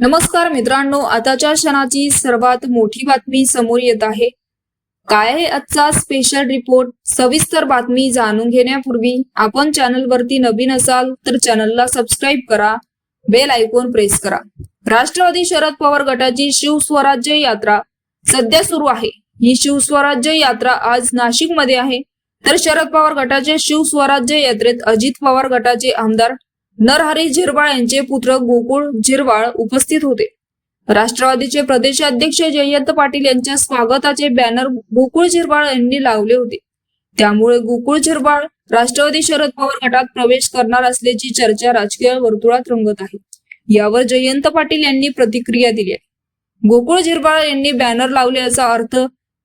नमस्कार मित्रांनो आताच्या क्षणाची सर्वात मोठी बातमी समोर येत आहे. काय आहे आजचा स्पेशल रिपोर्ट सविस्तर बातमी जाणून घेण्यापूर्वी आपण चॅनलवरती नवीन असाल तर चॅनलला सबस्क्राईब करा बेल आयकॉन प्रेस करा. राष्ट्रवादी शरद पवार गटाची शिवस्वराज्य यात्रा सध्या सुरू आहे. ही शिवस्वराज्य यात्रा आज नाशिकमध्ये आहे. तर शरद पवार गटाचे शिवस्वराज्य यात्रेत अजित पवार गटाचे आमदार नरहरी झिरवाळ यांचे पुत्र गोकुळ झिरवाळ उपस्थित होते. राष्ट्रवादीचे प्रदेशाध्यक्ष जयंत पाटील यांच्या स्वागताचे बॅनर गोकुळ झिरवाळ यांनी लावले होते. त्यामुळे गोकुळ झिरवाळ राष्ट्रवादी शरद पवार गटात प्रवेश करणार असल्याची चर्चा राजकीय वर्तुळात रंगत आहे. यावर जयंत पाटील यांनी प्रतिक्रिया दिली आहे. गोकुळ झिरवाळ यांनी बॅनर लावले याचा अर्थ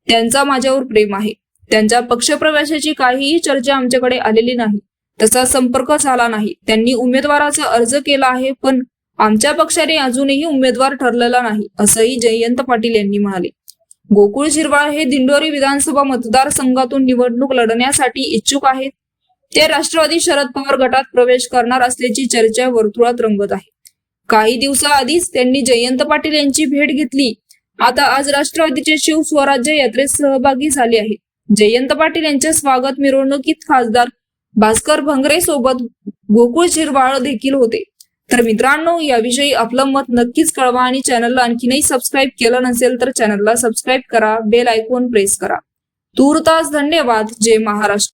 त्यांचा माझ्यावर प्रेम आहे. त्यांच्या पक्षप्रवेशाची काहीही चर्चा आमच्याकडे आलेली नाही. त्याचा संपर्क झाला नाही. त्यांनी उमेदवाराचा अर्ज केला आहे पण आमच्या पक्षाने अजूनही उमेदवार ठरलेला नाही असंही जयंत पाटील यांनी म्हणाले. गोकुळ शिरवाळ हे दिंडोरी विधानसभा मतदारसंघातून निवडणूक लढण्यासाठी इच्छुक आहेत. ते राष्ट्रवादी शरद पवार गटात प्रवेश करणार असल्याची चर्चा वर्तुळात रंगत आहे. काही दिवसाआधीच त्यांनी जयंत पाटील यांची भेट घेतली. आता आज राष्ट्रवादीचे शिवस्वराज्य यात्रेत सहभागी झाले आहेत जयंत पाटील यांच्या स्वागत मिरवणुकीत खासदार भास्कर भंगरे सोबत गोकुळ शिरवाळ देखील होते. तर मित्रांनो याविषयी आपलं मत नक्कीच कळवा आणि चॅनलला आणखीनही सबस्क्राईब केलं नसेल तर चॅनलला सबस्क्राईब करा बेल आयकॉन प्रेस करा. तूर्तास धन्यवाद जय महाराष्ट्र.